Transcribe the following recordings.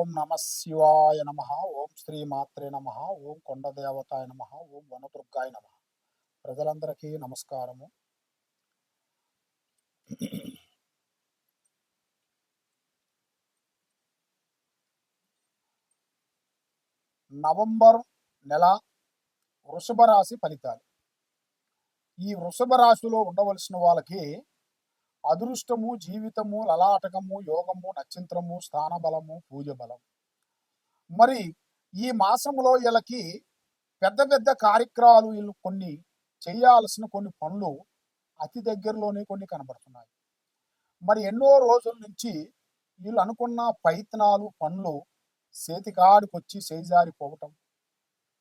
ఓం నమ శివాయ నమ ఓం శ్రీ మాత్రే నమ ఓం కొండదేవతాయ నమ ఓం వనదుర్గాయ నమ. ప్రజలందరికీ నమస్కారము. నవంబర్ నెల వృషభ రాశి ఫలితాలు. ఈ వృషభ రాశిలో ఉండవలసిన వాళ్ళకి అదృష్టము జీవితము లలాటకము యోగము నక్షత్రము స్థాన బలము పూజ బలం మరి ఈ మాసంలో వీళ్ళకి పెద్ద పెద్ద కార్యక్రమాలు వీళ్ళు కొన్ని చేయాల్సిన కొన్ని పనులు అతి దగ్గరలోనే కొన్ని కనబడుతున్నాయి. మరి ఎన్నో రోజుల నుంచి వీళ్ళు అనుకున్న ప్రయత్నాలు పనులు చేతికాడికొచ్చి చేజారిపోవటం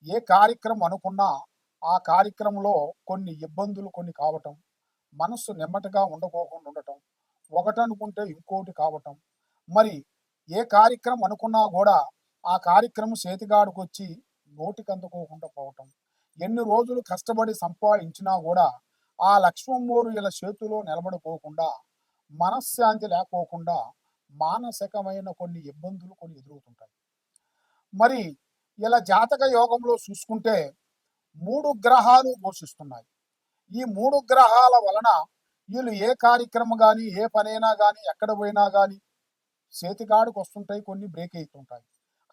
ఏ కార్యక్రమం అనుకున్నా ఆ కార్యక్రమంలో కొన్ని ఇబ్బందులు కొన్ని కావటం మనస్సు నెమ్మటిగా ఉండకోకుండా ఉండటం ఒకటి అనుకుంటే ఇంకోటి కావటం. మరి ఏ కార్యక్రమం అనుకున్నా కూడా ఆ కార్యక్రమం చేతిగాడికి వచ్చి నోటికి అందుకోకుండా పోవటం. ఎన్ని రోజులు కష్టపడి సంపాదించినా కూడా ఆ లక్ష్మమ్మోరు ఇలా చేతిలో నిలబడిపోకుండా మనశ్శాంతి లేకోకుండా మానసికమైన కొన్ని ఇబ్బందులు కొన్ని ఎదురవుతుంటాయి. మరి ఇలా జాతక యోగంలో చూసుకుంటే మూడు గ్రహాలు పోషిస్తున్నాయి. ఈ మూడు గ్రహాల వలన వీళ్ళు ఏ కార్యక్రమం కానీ ఏ పనైనా కానీ ఎక్కడ పోయినా కానీ చేతికాడికి వస్తుంటాయి కొన్ని బ్రేక్ అవుతుంటాయి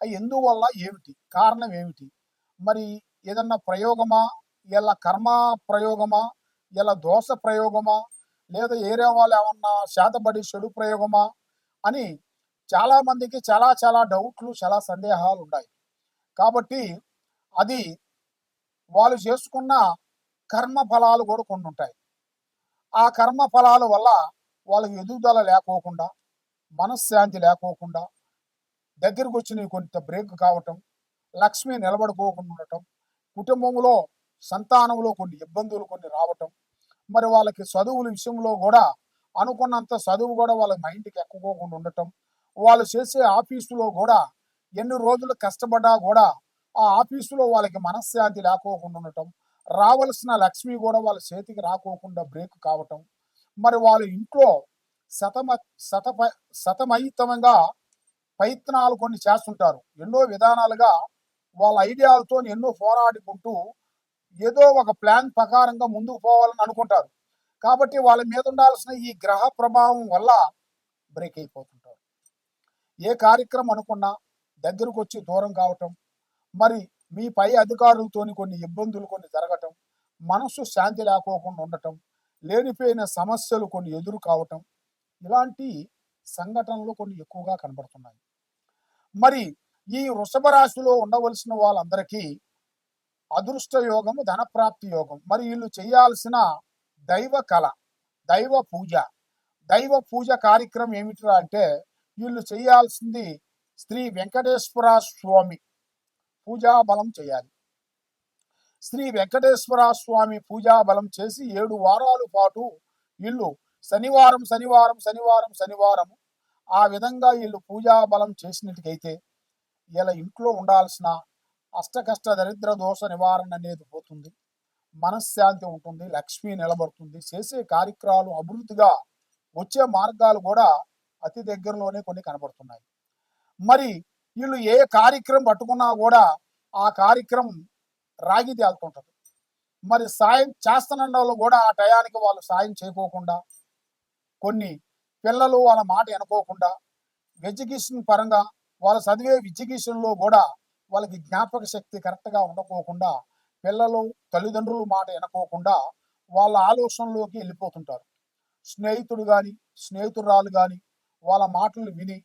అవి ఎందువల్ల ఏమిటి? కారణం ఏమిటి? మరి ఏదన్నా ప్రయోగమా? ఇలా కర్మ ప్రయోగమా? ఇలా దోష ప్రయోగమా? లేదా ఏరే వాళ్ళు ఏమన్నా శాతబడి చెడు ప్రయోగమా? అని చాలా మందికి చాలా చాలా డౌట్లు చాలా సందేహాలు ఉన్నాయి. కాబట్టి అది వాళ్ళు చేసుకున్న కర్మ ఫలాలు కూడా కొన్ని ఉంటాయి ఆ కర్మ ఫలాల వల్ల వాళ్ళకి ఎదుగుదల లేకోకుండా మనశ్శాంతి లేకోకుండా దగ్గరకు వచ్చిన కొంత బ్రేక్ కావటం లక్ష్మి నిలబడుకోకుండా ఉండటం కుటుంబంలో సంతానంలో కొన్ని ఇబ్బందులు కొన్ని రావటం మరి వాళ్ళకి చదువుల విషయంలో కూడా అనుకున్నంత చదువు కూడా వాళ్ళ మైండ్కి ఎక్కకోకుండా ఉండటం వాళ్ళు చేసే ఆఫీసులో కూడా ఎన్ని రోజులు కష్టపడ్డా కూడా ఆ ఆఫీసులో వాళ్ళకి మనశ్శాంతి లేకోకుండా ఉండటం రావలసిన లక్ష్మి కూడా వాళ్ళ చేతికి రాకోకుండా బ్రేక్ కావటం. మరి వాళ్ళ ఇంట్లో శతమ శతప శతమహితమంగా ప్రయత్నాలు కొన్ని చేస్తుంటారు. ఎన్నో విధానాలుగా వాళ్ళ ఐడియాలతో ఎన్నో పోరాడుకుంటూ ఏదో ఒక ప్లాన్ ప్రకారంగా ముందుకు పోవాలని అనుకుంటారు. కాబట్టి వాళ్ళ మీద ఉండాల్సిన ఈ గ్రహ ప్రభావం వల్ల బ్రేక్ అయిపోతుంటారు. ఏ కార్యక్రమం అనుకున్నా దగ్గరకు వచ్చి దూరం కావటం. మరి మీ పై అధికారులతోని కొన్ని ఇబ్బందులు కొన్ని జరగటం మనస్సు శాంతి లేకోకుండా ఉండటం లేనిపోయిన సమస్యలు కొన్ని ఎదురు కావటం ఇలాంటి సంఘటనలు కొన్ని ఎక్కువగా కనబడుతున్నాయి. మరి ఈ వృషభ రాశిలో ఉండవలసిన వాళ్ళందరికీ అదృష్ట యోగము ధనప్రాప్తి యోగం. మరి వీళ్ళు చేయాల్సిన దైవ కళ దైవ పూజ. దైవ పూజ కార్యక్రమం ఏమిటిరా అంటే వీళ్ళు చేయాల్సింది శ్రీ వెంకటేశ్వర స్వామి పూజా బలం చేయాలి. శ్రీ వెంకటేశ్వర స్వామి పూజా బలం చేసి ఏడు వారాల పాటు వీళ్ళు శనివారం శనివారం శనివారం శనివారం ఆ విధంగా వీళ్ళు పూజా బలం చేసినట్టుకైతే ఇలా ఇంట్లో ఉండాల్సిన అష్టకష్ట దరిద్ర దోష నివారణ అనేది పోతుంది. మనశ్శాంతి ఉంటుంది లక్ష్మి నిలబడుతుంది చేసే కార్యక్రమాలు అభివృద్ధిగా వచ్చే మార్గాలు కూడా అతి దగ్గరలోనే కొన్ని కనబడుతున్నాయి. మరి వీళ్ళు ఏ కార్యక్రమం పట్టుకున్నా కూడా ఆ కార్యక్రమం రాగి తేలుతుంటది. మరి సాయం చేస్తున్న వాళ్ళు కూడా ఆ టయానికి వాళ్ళు సాయం చేయకోకుండా కొన్ని పిల్లలు వాళ్ళ మాట అనుకోకుండా ఎడ్యుకేషన్ పరంగా వాళ్ళు చదివే ఎడ్యుకేషన్లో కూడా వాళ్ళకి జ్ఞాపక శక్తి కరెక్ట్గా ఉండకోకుండా పిల్లలు తల్లిదండ్రులు మాట వినకోకుండా వాళ్ళ ఆలోచనలోకి వెళ్ళిపోతుంటారు. స్నేహితుడు కానీ స్నేహితురాలు కానీ వాళ్ళ మాటలు విని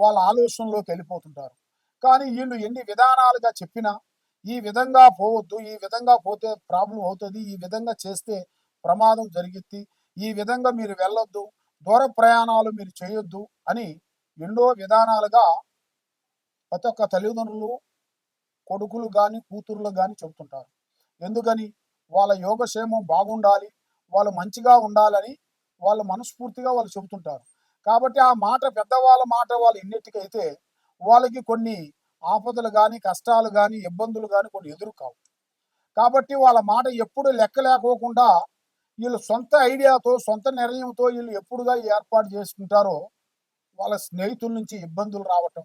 వాళ్ళ ఆలోచనలోకి వెళ్ళిపోతుంటారు. కానీ వీళ్ళు ఎన్ని విధానాలుగా చెప్పినా ఈ విధంగా పోవద్దు ఈ విధంగా పోతే ప్రాబ్లం అవుతుంది ఈ విధంగా చేస్తే ప్రమాదం జరిగిద్ది ఈ విధంగా మీరు వెళ్ళొద్దు దూర ప్రయాణాలు మీరు చేయొద్దు అని ఎన్నో విధానాలుగా ప్రతి ఒక్క తల్లిదండ్రులు కొడుకులు కానీ కూతుర్లు కానీ చెబుతుంటారు. ఎందుకని? వాళ్ళ యోగక్షేమం బాగుండాలి వాళ్ళు మంచిగా ఉండాలని వాళ్ళు మనస్ఫూర్తిగా వాళ్ళు చెబుతుంటారు. కాబట్టి ఆ మాట పెద్దవాళ్ళ మాట వాళ్ళు ఎన్నిటికైతే వాళ్ళకి కొన్ని ఆపదలు కానీ కష్టాలు కానీ ఇబ్బందులు కానీ కొన్ని ఎదురు కావు. కాబట్టి వాళ్ళ మాట ఎప్పుడు లెక్క లేకోకుండా వీళ్ళు సొంత ఐడియాతో సొంత నిర్ణయంతో వీళ్ళు ఎప్పుడుగా ఏర్పాటు చేసుకుంటారో వాళ్ళ స్నేహితుల నుంచి ఇబ్బందులు రావటం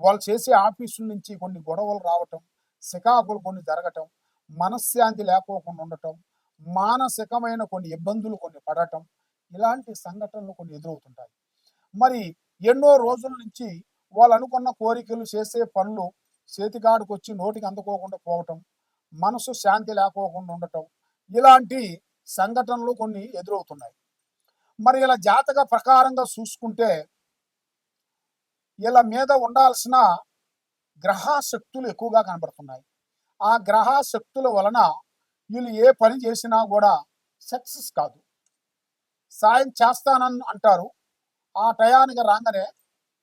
వాళ్ళు చేసే ఆఫీసుల నుంచి కొన్ని గొడవలు రావటం సికాకులు కొన్ని జరగటం మనశ్శాంతి లేకోకుండా ఉండటం మానసికమైన కొన్ని ఇబ్బందులు కొన్ని పడటం ఇలాంటి సంఘటనలు కొన్ని ఎదురవుతుంటాయి. మరి ఎన్నో రోజుల నుంచి వాళ్ళు అనుకున్న కోరికలు చేసే పనులు చేతికాడుకు వచ్చి నోటికి అందుకోకుండా పోవటం మనసు శాంతి లేకోకుండా ఉండటం ఇలాంటి సంఘటనలు కొన్ని ఎదురవుతున్నాయి. మరి ఇలా జాతక ప్రకారంగా చూసుకుంటే ఇలా మీద ఉండాల్సిన గ్రహ శక్తులు ఎక్కువగా కనబడుతున్నాయి. ఆ గ్రహ శక్తుల వలన వీళ్ళు ఏ పని చేసినా కూడా సక్సెస్ కాదు. సాయం చేస్తానని అంటారు. ఆ టయానికి రాగానే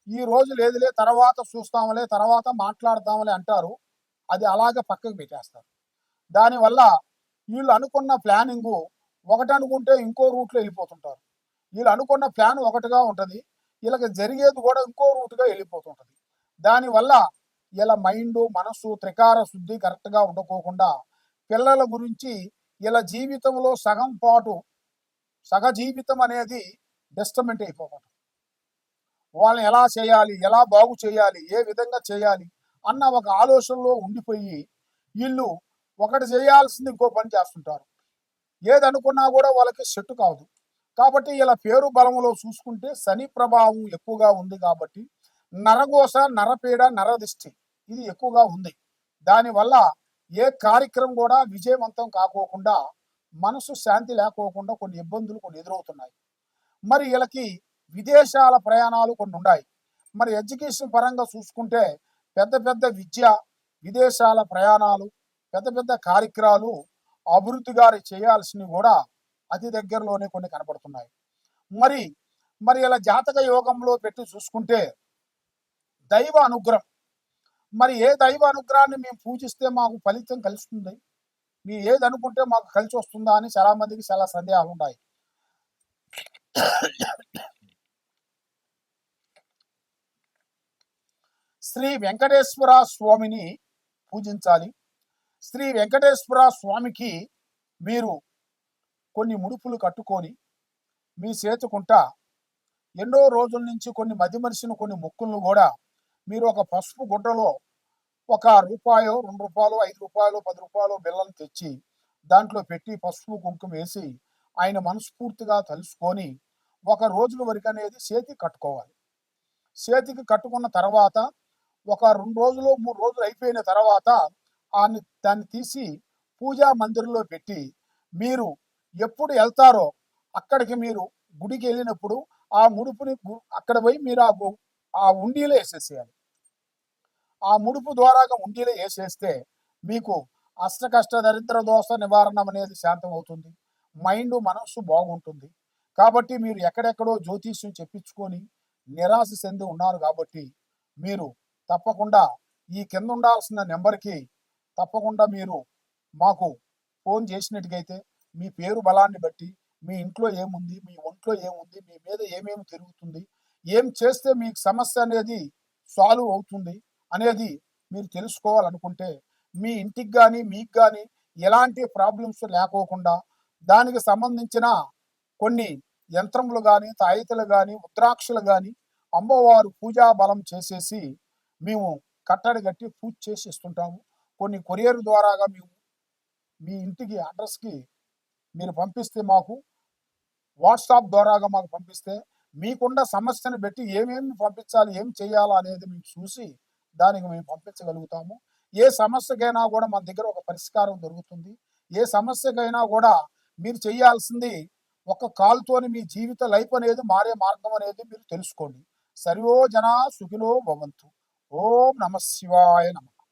ఈ రోజు లేదులే తర్వాత చూస్తాములే తర్వాత మాట్లాడదాములే అంటారు. అది అలాగే పక్కకు పెట్టేస్తారు. దానివల్ల వీళ్ళు అనుకున్న ప్లానింగ్ ఒకటి అనుకుంటే ఇంకో రూట్లో వెళ్ళిపోతుంటారు. వీళ్ళు అనుకున్న ప్లాన్ ఒకటిగా ఉంటుంది వీళ్ళకి జరిగేది కూడా ఇంకో రూట్గా వెళ్ళిపోతుంటుంది. దానివల్ల ఇలా మైండ్ మనస్సు త్రికార శుద్ధి కరెక్ట్గా ఉండకోకుండా పిల్లల గురించి వీళ్ళ జీవితంలో సగం పాటు సగ జీవితం అనేది డిస్టర్బెంట్ అయిపోతుంది. వాళ్ళని ఎలా చేయాలి ఎలా బాగు చేయాలి ఏ విధంగా చేయాలి అన్న ఒక ఆలోచనలో ఉండిపోయి వీళ్ళు ఒకటి చేయాల్సింది ఇంకో పని చేస్తుంటారు. ఏది అనుకున్నా కూడా వాళ్ళకి సెట్ కాదు. కాబట్టి ఇలా పేరు బలంలో చూసుకుంటే శని ప్రభావం ఎక్కువగా ఉంది కాబట్టి నరగోస నరపీడ నరదిష్టి ఇది ఎక్కువగా ఉంది. దానివల్ల ఏ కార్యక్రమం కూడా విజయవంతం కాకోకుండా మనసు శాంతి లేకోకుండా కొన్ని ఇబ్బందులు కొన్ని ఎదురవుతున్నాయి. మరి వీళ్ళకి విదేశాల ప్రయాణాలు కొన్ని ఉన్నాయి. మరి ఎడ్యుకేషన్ పరంగా చూసుకుంటే పెద్ద పెద్ద విద్య విదేశాల ప్రయాణాలు పెద్ద పెద్ద కార్యక్రమాలు అభివృద్ధి గారి చేయాల్సినవి కూడా అతి దగ్గరలోనే కొన్ని కనపడుతున్నాయి. మరి మరి ఇలా జాతక యోగంలో పెట్టి చూసుకుంటే దైవ అనుగ్రహం. మరి ఏ దైవ అనుగ్రహాన్ని మేము పూజిస్తే మాకు ఫలితం కలుస్తుంది? మీ ఏది అనుకుంటే మాకు కలిసి వస్తుందా అని చాలా మందికి చాలా సందేహాలు ఉన్నాయి శ్రీ వెంకటేశ్వర స్వామిని పూజించాలి. శ్రీ వెంకటేశ్వర స్వామికి మీరు కొన్ని ముడుపులు కట్టుకొని మీ చేతుకుంటా ఎన్నో రోజుల నుంచి కొన్ని మది మనిషిని కొన్ని మొక్కులను కూడా మీరు ఒక పసుపు గుడ్డలో ఒక రూపాయో రెండు రూపాయలు ఐదు రూపాయలు పది రూపాయలు బిళ్ళను తెచ్చి దాంట్లో పెట్టి పసుపు కుంకుమ వేసి ఆయన మనస్ఫూర్తిగా తలుసుకొని ఒక రోజుల వరకు అనేది చేతికి కట్టుకోవాలి. చేతికి కట్టుకున్న తర్వాత ఒక రెండు రోజులు మూడు రోజులు అయిపోయిన తర్వాత ఆని దాన్ని తీసి పూజా మందిరంలో పెట్టి మీరు ఎప్పుడు వెళ్తారో అక్కడికి మీరు గుడికి వెళ్ళినప్పుడు ఆ ముడుపుని అక్కడ పోయి మీరు ఆ ఆ ఉండీలో వేసేసేయాలి. ఆ ముడుపు ద్వారాగా ఉండీలో వేసేస్తే మీకు అష్ట కష్ట దరిద్ర దోష నివారణ అనేది శాంతం అవుతుంది మైండ్ మనస్సు బాగుంటుంది. కాబట్టి మీరు ఎక్కడెక్కడో జ్యోతిష్యం చెప్పించుకొని నిరాశ చెంది ఉన్నారు కాబట్టి మీరు తప్పకుండా ఈ కింద ఉండాల్సిన నెంబర్కి తప్పకుండా మీరు మాకు ఫోన్ చేసినట్టుగైతే మీ పేరు బలాన్ని బట్టి మీ ఇంట్లో ఏముంది మీ ఒంట్లో ఏముంది మీ మీద ఏమేమి తిరుగుతుంది ఏం చేస్తే మీకు సమస్య అనేది సాల్వ్ అవుతుంది అనేది మీరు తెలుసుకోవాలనుకుంటే మీ ఇంటికి కానీ మీకు కానీ ఎలాంటి ప్రాబ్లమ్స్ లేకోకుండా దానికి సంబంధించిన కొన్ని యంత్రములు కానీ తాయితలు కానీ ఉద్రాక్షలు కానీ అమ్మవారు పూజా బలం చేసేసి మేము కట్టడి కట్టి పూజ చేసి ఇస్తుంటాము కొన్ని కొరియర్ ద్వారాగా మేము మీ ఇంటికి అడ్రస్కి మీరు పంపిస్తే మాకు వాట్సాప్ ద్వారాగా మాకు పంపిస్తే మీకున్న సమస్యను బట్టి ఏమేమి పంపించాలి ఏం చేయాలా అనేది మేము చూసి దానికి మేము పంపించగలుగుతాము. ఏ సమస్యకైనా కూడా మన దగ్గర ఒక పరిష్కారం దొరుకుతుంది. ఏ సమస్యకైనా కూడా మీరు చేయాల్సింది ఒక కాల్తోని మీ జీవిత లైఫ్ అనేది మారే మార్గం అనేది మీరు తెలుసుకోండి. సర్వో జనా సుఖిలో భవంతు. ఓం నమ శివాయ నమ